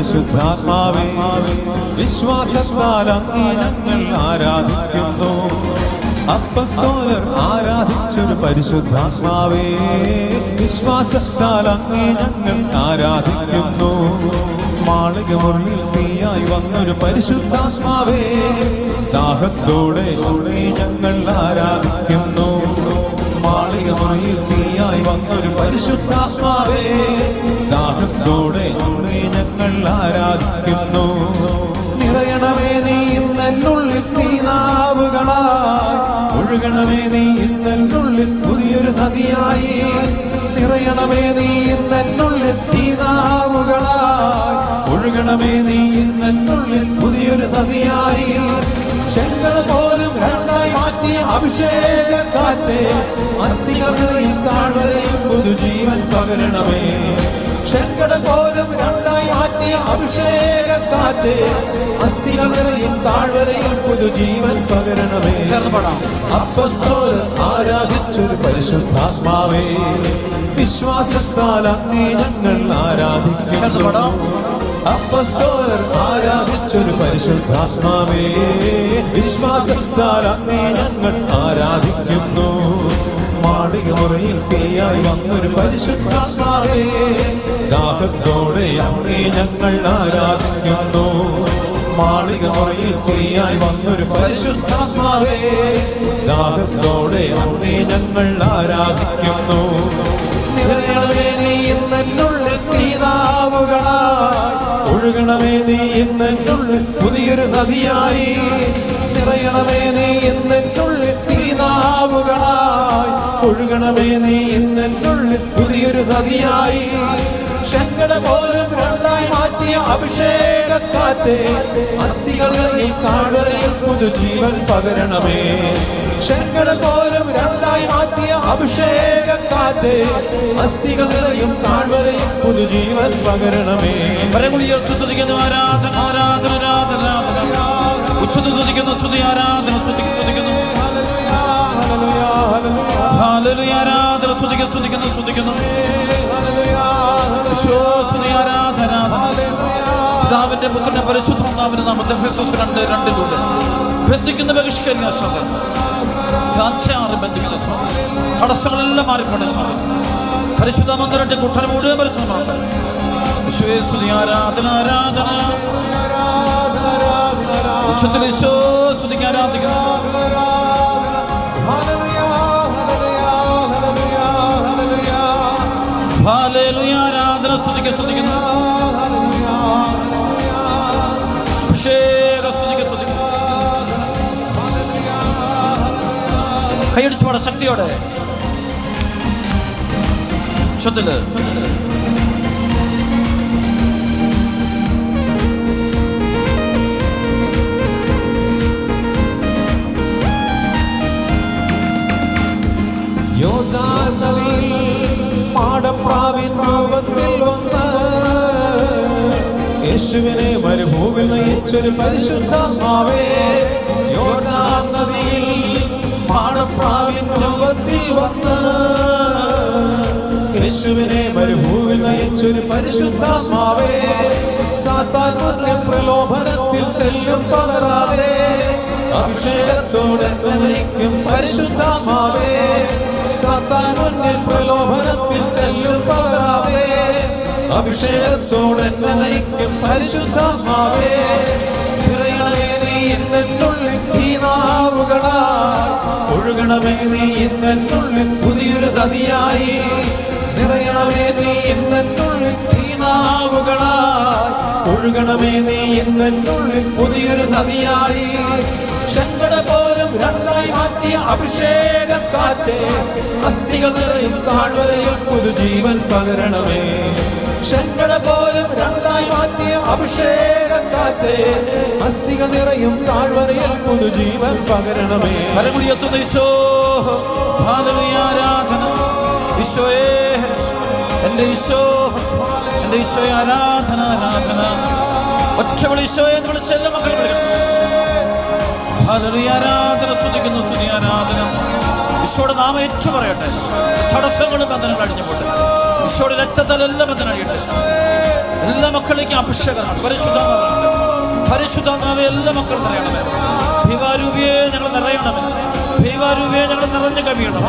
പരിശുദ്ധാത്മാവേ വിശ്വാസത്താൽ അങ്ങേയങ്ങൾ ആരാധിക്കുന്നു. അപ്പസ്തോലർ ആരാധിച്ചൊരു പരിശുദ്ധാത്മാവേ വിശ്വാസത്താൽ അങ്ങേ ഞങ്ങൾ ആരാധിക്കുന്നു. മാളിക മുറിയിൽ നീയായി വന്നൊരു പരിശുദ്ധാത്മാവേ ദാഹത്തോടെ ഞങ്ങൾ ആരാധിക്കുന്നു. മാളിക മുറിയിൽ നീയായി വന്നൊരു പരിശുദ്ധാത്മാവേ ദാഹത്തോടെ ആരാധിക്കുന്നു നിറയണമേ നീ ഇന്നെന്നുള്ളിൽ തീനാവുകളായി ഒഴുകണമേ നീ ഇന്നെന്നുള്ളിൽ പുതിയൊരു നദിയായി. നിറയണമേ നീ ഇന്നെന്നുള്ളിൽ തീനാവുകളായി ഒഴുകണമേ നീ ഇന്നെന്നുള്ളിൽ പുതിയൊരു നദിയായി. ചെങ്കട പോലും രണ്ടായി മാറ്റിയ അഭിഷേക കാറ്റേ അസ്ഥികളെയും താഴ്വരെയും പുതുജീവൻ പകരണമേ. ചെങ്കട പോലും രണ്ടായി മാറ്റിയ അഭിഷേകം കാറ്റേ. അസ്ഥികളെയും താഴ്വരെയും പുതുജീവൻ പകരണമേ. പാടാം. ആരാധിച്ചൊരു പരിശുദ്ധാത്മാവേ. വിശ്വാസത്താൽ അങ്ങേ ഞങ്ങൾ ആരാധിക്കുന്നു. പാടാം. ആരാധിച്ചൊരു പരിശുദ്ധാത്മാവേ. വിശ്വാസത്താൽ അങ്ങേ ഞങ്ങൾ ആരാധിക്കുന്നു. മുറിയിൽ തീയായി വന്നൊരു പരിശുദ്ധാത്മാവേ. ദാഹത്തോടെ അങ്ങേ ഞങ്ങൾ ആരാധിക്കുന്നു. മാളിക മുറിയിൽ തീയായി വന്നൊരു പരിശുദ്ധാത്മാവേ. ദാഹത്തോടെ അങ്ങേ ഞങ്ങൾ ആരാധിക്കുന്നു. നീ ഇന്നെന്നുള്ളിൽ തീതാവുകളായി ഒഴുകണമേ നീ എന്നുള്ളിൽ പുതിയൊരു നദിയായി. നിറയണമേ നീ എന്നുള്ളിൽ തീതാവുകളായി ഒഴുകണമേ നീ ഇന്നെന്നുള്ളിൽ പുതിയൊരു നദിയായി. ശങ്കട പോലും രണ്ടായി മാറ്റിയ അഭിഷേക കാറ്റേ നീ കാടുകയിൽ പുതുജീവൻ പകരണമേ. ശങ്കട പോലും രണ്ടായി മാറ്റിയ അഭിഷേക കാറ്റേ അസ്ഥികളെയും കാഴ്വരെയും പുതുജീവൻ പകരണമേ. കരങ്ങൾ ഉയർത്തി സ്തുതിക്കുന്നു ആരാധന ആരാധന ആരാധന ഉച്ചത്തിൽ സ്തുതിക്കുന്നു സ്തുതി ആരാധന സ്തുതിക്കുന്നു. ആരാധന സ്തുതിക്കുന്നു സ്തുതിക്കുന്നു സ്തുതിക്കുന്നു. സ്തുതി ആരാധന പിതാവിന്റെ പുത്രന്റെ പരിശുദ്ധനാമന്റെ നാമത്തെ എഫെസോസ് രണ്ട് രണ്ടിലൂടെ. ബന്ധിക്കുന്ന ബഹിഷ്കരിക്കുന്ന സ്വാമി. രാജ്യാറ് ബന്ധിക്കുന്ന സ്വാമി. തടസ്സങ്ങളെല്ലാം മാറിപ്പോണേ സ്വാമി. പരിശുദ്ധ മന്ദിരന്റെ കുട്ടൽ മുഴുവൻ പരിശുദ്ധമാട്ടെ ഈശോയെ സ്തുതി ആരാധന ആരാധന. ഉച്ചത്തിൽ ഈശോ സ്തുതിക്ക് കൈയടിച്ച് പാട ശക്തിയോടെ. യേശുവിനെ മരുഭൂവിൽ നയിച്ചൊരു പരിശുദ്ധാത്മാവേ. മാടപ്രാവിൻ രൂപത്തിൽ വന്ന് യേശുവിനെ മരുഭൂവിൽ നയിച്ചൊരു പരിശുദ്ധാത്മാവേ സാത്താൻ പ്രലോഭനത്തിൽ തെല്ലും പകരാതെ അഭിഷേകത്തോടെ നയിക്കും പരിശുദ്ധാത്മാവേ സാത്താൻ പ്രലോഭനത്തിൽ തെല്ലും പകരാതെ അഭിഷേകത്തോടെ നയിക്കും പരിശുദ്ധാത്മാവേ. നിറയണമേ നീ എന്നുള്ളിൽ തീനാവുകളായി ഒഴുകണമേ നീ എന്നുള്ളിൽ പുതിയൊരു തതിയായി. നിറയണമേ നീ എന്നുള്ളിൽ തീനാവുകളായി ഒഴുകണമേ നീ എന്നുള്ളിൽ പുതിയൊരു നദിയായി ശങ്കട പോലും രണ്ടായി മാറ്റിയ അഭിഷേക കാറ്റേ അസ്ഥികൾ നിറയും പുതുജീവൻ പകരണമേ. ശങ്കട മാറ്റിയ അഭിഷേക കാറ്റേ അസ്ഥികൾ നിറയും താഴ്വരയിൽ പുതുജീവൻ പകരണമേ. കരങ്ങൾ ഉയർത്തുന്ന ഈശോ ആരാധന. ഈശോയെ എന്റെ ഈശോ എന്റെ ആരാധന ആരാധന. ഒറ്റ വിളി ഈശോയെ എന്ന് വിളിച്ച് എല്ലാ മക്കളും വിളിക്കണം. ഹാലലുയ ആരാധന സ്തുതിക്കുന്നു സ്തുതി ആരാധന. ഈശോയുടെ നാമം ഏറ്റു പറയട്ടെ. തടസ്സങ്ങളും ബന്ധനങ്ങൾ അടിഞ്ഞു പോട്ടെ. ഈശോയുടെ രക്തത്താൽ എല്ലാം ബന്ധനം അടിയട്ടെ എല്ലാ മക്കളിലേക്കും അഭിഷേകമാണ് പരിശുദ്ധാത്മാവ്. പരിശുദ്ധാത്മാവെ എല്ലാ മക്കളും നിറയണമേ. ഭീവാരൂപിയെ ഞങ്ങൾ നിറയണമേ. ഭീവാരൂപിയെ ഞങ്ങൾ നിറഞ്ഞു കവിയണം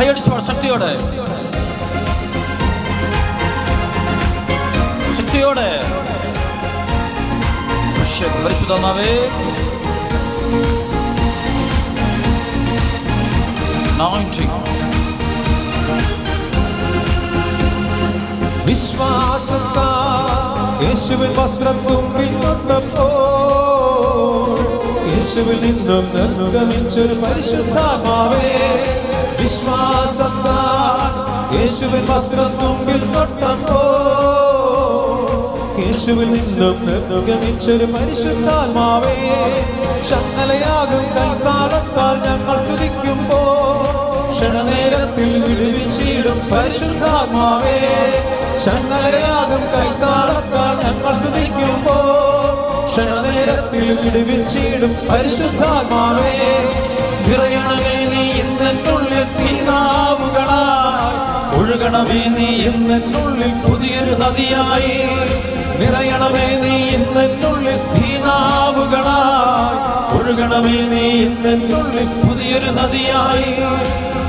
കൈയടിച്ചു പാട് ശക്തിയോടെ. ശക്തിയോടെ. പരിശുദ്ധാത്മാവേ. Anointing. വിശ്വാസത്താൽ യേശുവിൻ വസ്ത്രത്തുമ്പിൽ വന്നപ്പോ യേശുവിൽ നിന്നും നിർഗമിച്ചൊരു പരിശുദ്ധാത്മാവേ. വിശ്വാസത്താൽ യേശുവിൻ വസ്ത്രത്തുമ്പിൽ തൊട്ടപ്പോ യേശുവിൽ നിന്നും നിർഗമിച്ചൊരു പരിശുദ്ധാത്മാവേ. ചങ്ങലയാകും കൈത്താളത്താൽ ഞങ്ങൾ സ്തുതിക്കുമ്പോ ക്ഷണനേരത്തിൽ വിടുവിച്ചിടും പരിശുദ്ധാത്മാവേ. ചങ്ങലയാകും കൈത്താളത്താൽ ഞങ്ങൾ സ്തുതിക്കുമ്പോ ക്ഷണനേരത്തിൽ വിടുവിച്ചിടും പരിശുദ്ധാത്മാവേ നിറയണമേ നീ ഇന്നെന്നുള്ളിൽ തീനാവുകളാ ഒഴുകണമേ നീ ഇന്നെന്നുള്ളിൽ പുതിയൊരു നദിയായി. നിറയണമേ നീ ഇന്നെന്നുള്ളിൽ തീനാവുകളാ ഒഴുകണമേ നീ ഇന്നെന്നുള്ളിൽ പുതിയൊരു നദിയായി.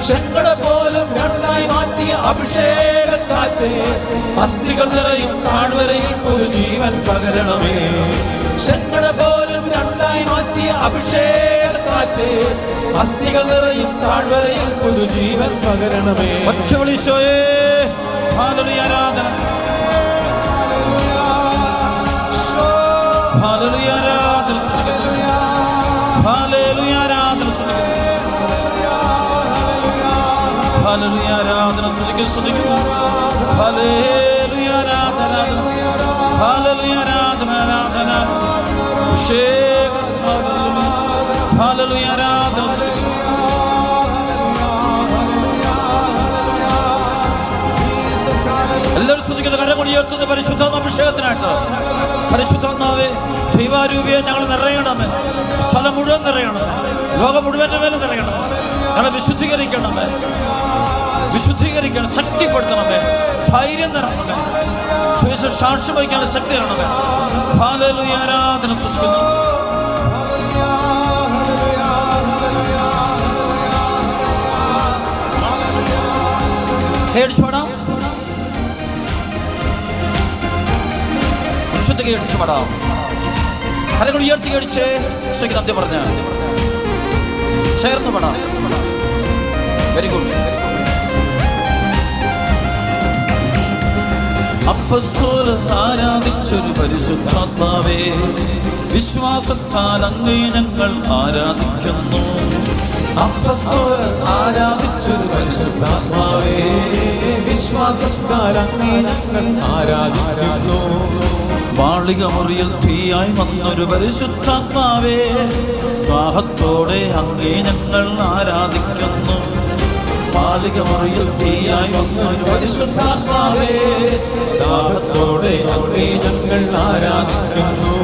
ചെങ്കട പോലും രണ്ടായി മാറ്റിയ അസ്ഥികൾ നിറയും താഴ്വരയിൽ ഒരു ജീവൻ പകരണമേ. ചെങ്കട പോലും രണ്ടായി മാറ്റിയ അഭിഷേകക്കാറ്റ് അസ്ഥികൾ നിറയും താഴ്വരയിൽ ഒരു ജീവൻ പകരണമേ. ഒറ്റ വിളിച്ചോയേ ഹാലലുയ ആരാധന. ആരാധന. ഹാലലുയ ആരാധന സ്തുതിക്കുന്നു, സ്തുതിക്കുന്നു. ഹാലേലുയ ആരാധന. ഹാലലുയ ആരാധന ആരാധന. ഹാലലുയ ആരാധന സ്തുതിക്കുന്നു. എല്ലാവരും ശ്രദ്ധിക്കുന്ന കരങ്ങൾ ഉയർത്തുന്ന. പരിശുദ്ധാത്മ അഭിഷേകത്തിനായിട്ട് പരിശുദ്ധാത്മാവെ ദൈവാരൂപിയെ ഞങ്ങൾ നിറയണമേ. സ്ഥലം മുഴുവൻ നിറയണമേ. ലോകം മുഴുവന്റെ മേലെ നിറയണം ഞങ്ങളെ വിശുദ്ധീകരിക്കണമേ. വിശുദ്ധീകരിക്കണം ശക്തിപ്പെടുത്തണമേ. ധൈര്യം തരണമേ. സുവിശേഷം സാക്ഷ്യം വഹിക്കാനുള്ള ശക്തി തരണമേ. ഹാലലുയ ആരാധന സൃഷ്ടിക്കുന്നു കേടിച്ചു പാടാം. ഉച്ചത്തിൽ അടിച്ചു പാടാം. കരങ്ങൾ ഉയർത്തി അടിച്ച് ഉച്ചയ്ക്ക് നന്ദി പറഞ്ഞ ചേർന്ന് വെരി ഗുഡ് അപ്പസ്തോല ആരാധിച്ചൊരു പരിശുദ്ധാത്മാവേ വിശ്വാസത്താൽ അങ്ങേ ഞങ്ങൾ ആരാധിക്കുന്നു. അപ്പസ്തോല ആരാധിച്ചൊരു പരിശുദ്ധാത്മാവേ വിശ്വാസത്താൽ അങ്ങേ ഞങ്ങൾ ആരാധിക്കുന്നു. മാളിക മുറിയിൽ തീയായി വന്നൊരു പരിശുദ്ധാത്മാവേ ദാഹത്തോടെ അങ്ങേ ഞങ്ങൾ ആരാധിക്കുന്നു. മാളിക മുറിയിൽ തീയായി വന്നൊരു പരിശുദ്ധാത്മാവേ ദാഹത്തോടെ അങ്ങേ ഞങ്ങൾ ആരാധിക്കുന്നു.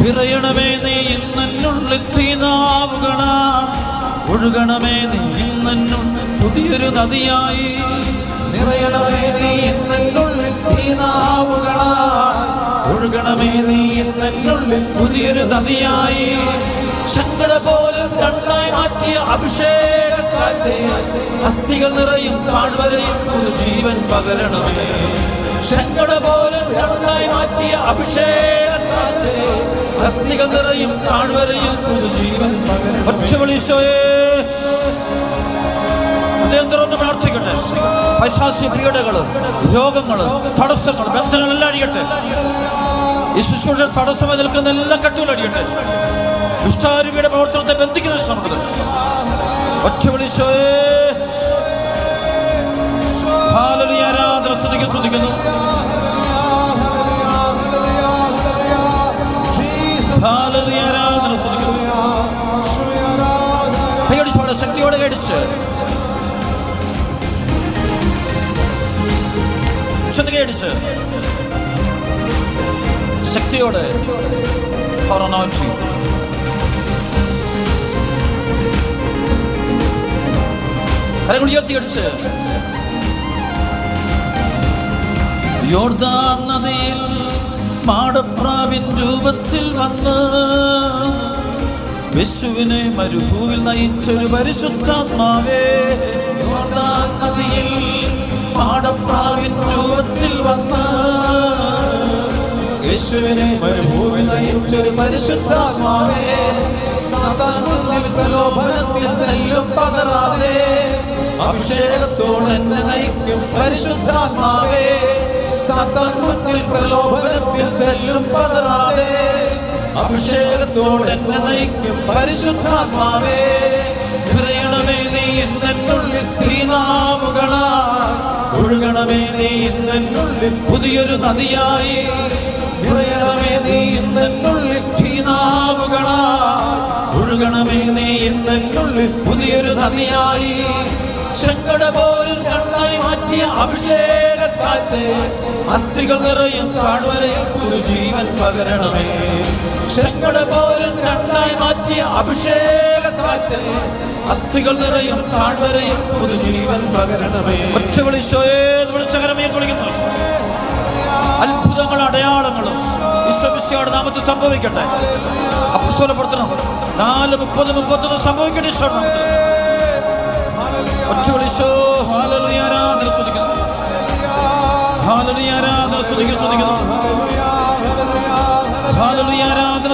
തിറയണമേ നീ ഇന്നുള്ളിൽ തീനാവുകളാ. ഒഴുകണമേ നീ ഇന്നുള്ളിൽ പുതിയൊരു നദിയായി. നിറയണമേ നീ എന്നുള്ളിൽ തീനാവുകളാ. ഒഴുകണമേ നീ ഇന്നുള്ളിൽ പുതിയൊരു നദിയായി. ശങ്കട പോലും രണ്ടായി മാറ്റിയ അഭിഷേകക്കാറ്റ്. അസ്ഥികൾ നിറയും കാൺവരയും ഒരു ജീവൻ പകരണമേ. ശങ്കട പോലും രണ്ടായി മാറ്റിയ അഭിഷേകക്കാറ്റ്. അസ്ഥികൾ നിറയും കാൺവരയും ഒരു ജീവൻ ഒറ്റ വിളിച്ചോയേ ഹൃദയം തുറന്ന് പ്രാർത്ഥിക്കട്ടെ. പൈശാസ്യ പീഡകൾ രോഗങ്ങൾ തടസ്സങ്ങൾ ബന്ധനങ്ങളെല്ലാം അടിയട്ടെ ഈ ശുശ്രൂഷ തടസ്സമായി നിൽക്കുന്ന എല്ലാ കെട്ടുകളും അടിയട്ടെ ദുഷ്ടാരൂപിയുടെ പ്രവർത്തനത്തെ ബന്ധിക്കുന്ന ശ്രമങ്ങൾ ഒറ്റ വിളിച്ചോയേ ആരാധന സ്തുതിക്കുന്നു. ആരാധന സ്തുതിക്കുന്നു. കൈയടിച്ചോടെ ശക്തിയോടെ കൊറോണ ചെയ്യുന്നു ശക്തിയോടെ. കൊറോണോറ്റി കരങ്ങൾ ഉയർത്തിയടിച്ച് യോർദാൻ നദിയിൽ മാടപ്രാവിൻ രൂപത്തിൽ വന്ന് വിശുവിനെ മരുഭൂവിൽ നയിച്ചൊരു പരിശുദ്ധാത്മാവേ. യോർദാൻ നദിയിൽ മാടപ്രാവിൻ രൂപത്തിൽ വന്ന് യേശുവിനെ മരുഭൂവിൽ നയിച്ചൊരു പരിശുദ്ധാത്മാവേ സാത്താൻ പ്രലോഭനത്തിൽ തെല്ലും പതറാതെ അഭിഷേകത്തോടെ നയിക്കും പരിശുദ്ധാത്മാവേ മുന്നിൽ പ്രലോഭനത്തിൽ തെല്ലും പതറാതെ അഭിഷേകത്തോടെ നയിക്കും പരിശുദ്ധാത്മാവേ. നിറയണമേ നീ എന്നുള്ളിൽ തീനാമുകളാ ഒഴുകണമേ നീ എന്നുള്ളിൽ പുതിയൊരു നദിയായി. നിറയണമേ നീ എന്നുള്ളിൽ തീനാമുകളായി ഒഴുകണമേ നീ എന്നുള്ളിൽ പുതിയൊരു നദിയായി. ചെങ്കട പോലും കണ്ണായി മാറ്റിയ അഭിഷേകക്കാറ്റ് അസ്ഥികൾ നിറയും താഴ്വരയിൽ പുതുജീവൻ പകരണമേ. ശങ്കട പോലും കണ്ണായി മാറ്റിയ അഭിഷേകക്കാറ്റ് അസ്ഥികൾ നിറയും താഴ്വരയിൽ പുതുജീവൻ പകരണമേ. ഒറ്റ വിളിച്ചോയേ വിളിച്ചകരമേ അടയാളങ്ങളും ഈശ്വമിശയുടെ നാമത്തിൽ സംഭവിക്കട്ടെ. അപ്പുസ്വലപ്പെടുത്തണം നാല് മുപ്പത് മുപ്പത്തൊന്ന് സംഭവിക്കട്ടെ ഹാലലുയ ആരാധന സ്തുതിക്കുന്നു. ആരാധന ആരാധന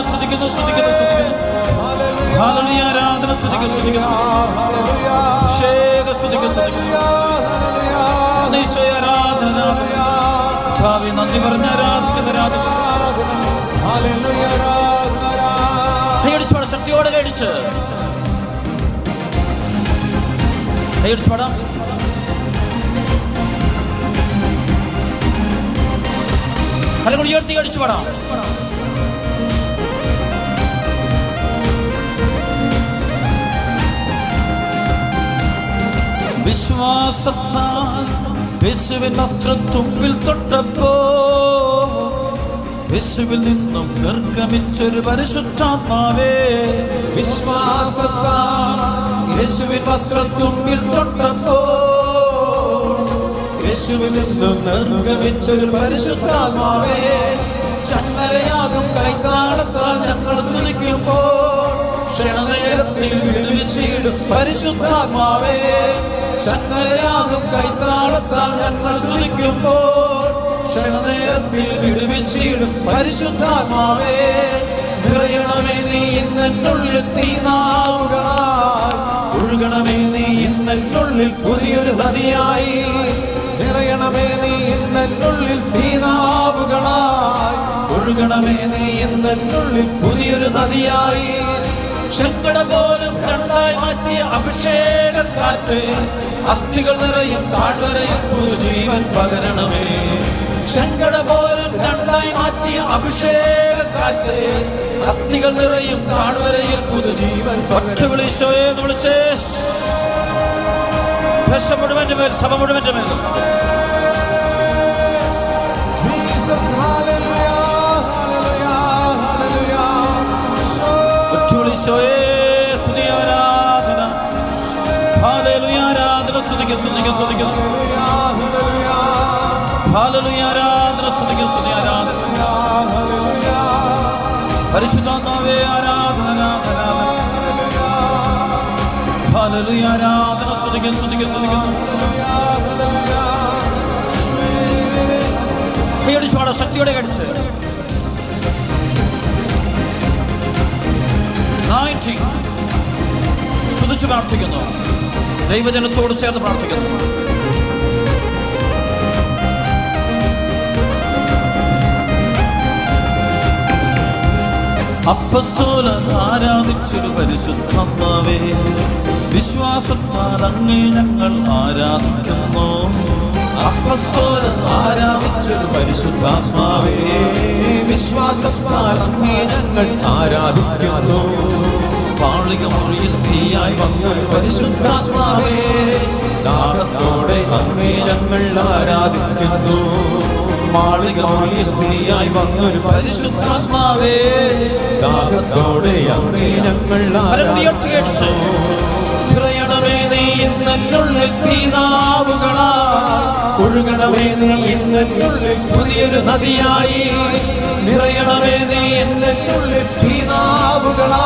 ആരാധന ഈശോയെ ആരാധന നന്ദി പറഞ്ഞ ആരാധിക്കുന്ന ആരാധന ശക്തിയോടെ വിശ്വാസത്താൽ യേശുവിൻ വസ്ത്രത്തുമ്പിൽ തൊട്ടപ്പോ യേശുവിൽ നിന്നും നിർഗമിച്ചൊരു പരിശുദ്ധാത്മാവേ. വിശ്വാസത്താൽ യേശുവിൻ വസ്ത്രത്തുമ്പിൽ തൊട്ടപ്പോ. യേശുവിൽ നിന്നും നിർഗമിച്ചൊരു പരിശുദ്ധാത്മാവേ. ചങ്ങലയാകും കൈത്താളത്താൽ ഞങ്ങൾ സ്തുതിക്കുമ്പോൾ ക്ഷണനേരത്തിൽ വിടുവിച്ചിടും പരിശുദ്ധാത്മാവേ. ചങ്ങലയാകും കൈത്താളത്താൽ ഞങ്ങൾ സ്തുതിക്കുമ്പോൾ ക്ഷണനേരത്തിൽ വിടുവിച്ചിടും പരിശുദ്ധാത്മാവേ. നിറയണമേ നീ ഇന്നുള്ളിൽ തീനാവുകളായി. ഒഴുകണമേ നീ ഇന്നുള്ളിൽ പുതിയൊരു നദിയായി. നിറയണമേ നീ ഇന്നുള്ളിൽ തീനാവുകളായി. ഒഴുകണമേ നീ ഇന്നുള്ളിൽ പുതിയൊരു നദിയായി. ശങ്കട പോലും രണ്ടായി മാറ്റിയ അഭിഷേകക്കാറ്റ്. അസ്ഥികൾ നിറയും താഴ്വരയിൽ പുതുജീവൻ പകരണമേ. ചെങ്കട പോലും രണ്ടായി മാറ്റിയ അഭിഷേകക്കാറ്റ്. അസ്ഥികൾ നിറയും താഴ്വരയിൽ പുതുജീവൻ. എന്ന് വിളിച്ചേ ദശ മുഴുവന്റെ മേൽ സഭ മുഴുവന്റെ മേൽ. സ്തുതി ആരാധന. സ്തുതിക്കുന്നു സ്തുതിക്കും സ്തുതിക്കും ഹാലേലുയ ആരാധന ആരാധന ആരാധന ശക്തിയോടെ കടിച്ച്. സ്തുതിച്ച് പ്രാർത്ഥിക്കുന്നു. ദൈവജനത്തോട് ചേർന്ന് പ്രാർത്ഥിക്കുന്നു. അപ്പസ്തോലൻ ആരാധിച്ചൊരു പരിശുദ്ധാത്മാവേ വിശ്വാസത്താൽ അങ്ങേ ഞങ്ങൾ ആരാധിക്കുന്നു. അപ്പസ്തോല ആരാധിച്ചൊരു പരിശുദ്ധാത്മാവേ വിശ്വാസത്താൽ അങ്ങേ ഞങ്ങൾ ആരാധിക്കുന്നു. പാളിക മുറിയിൽ തീയായി വന്നൊരു പരിശുദ്ധാത്മാവേ ദാഹത്തോടെ അങ്ങേ ഞങ്ങൾ ആരാധിക്കുന്നു. മാളിക വന്നൊരു പരിശുദ്ധാത്മാവേ. ദാഹത്തോടെ ഞങ്ങൾ. നിറയണമേ നീ ഇന്നുള്ളിൽ പീതാവുകളായി ഒഴുകണമേ നീ എന്നുള്ളിൽ പുതിയൊരു നദിയായി. നിറയണമേ നീ എന്നുള്ളിൽ തീനാവുകളാ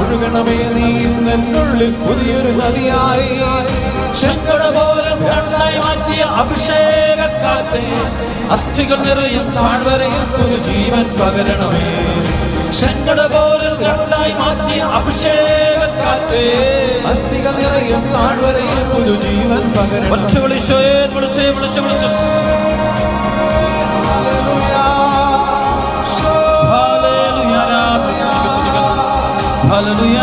ഒഴുകണമേ നീ എന്നുള്ളിൽ പുതിയൊരു നദിയായി. പോലും രണ്ടായി മാറ്റിയ അഭിഷേകക്കാറ്റ് അസ്ഥികൾ നിറയും താഴ്വരയിൽ പുതുജീവൻ പകരണമേ. ചെങ്കട പോലും രണ്ടായി മാറ്റിയ അഭിഷേകക്കാറ്റ് അസ്ഥികൾ നിറയും താഴ്വരയിൽ ജീവൻ പകരണം വിളിച്ചേ വിളിച്ച് വിളിച്ച്. ഹല്ലേലൂയ,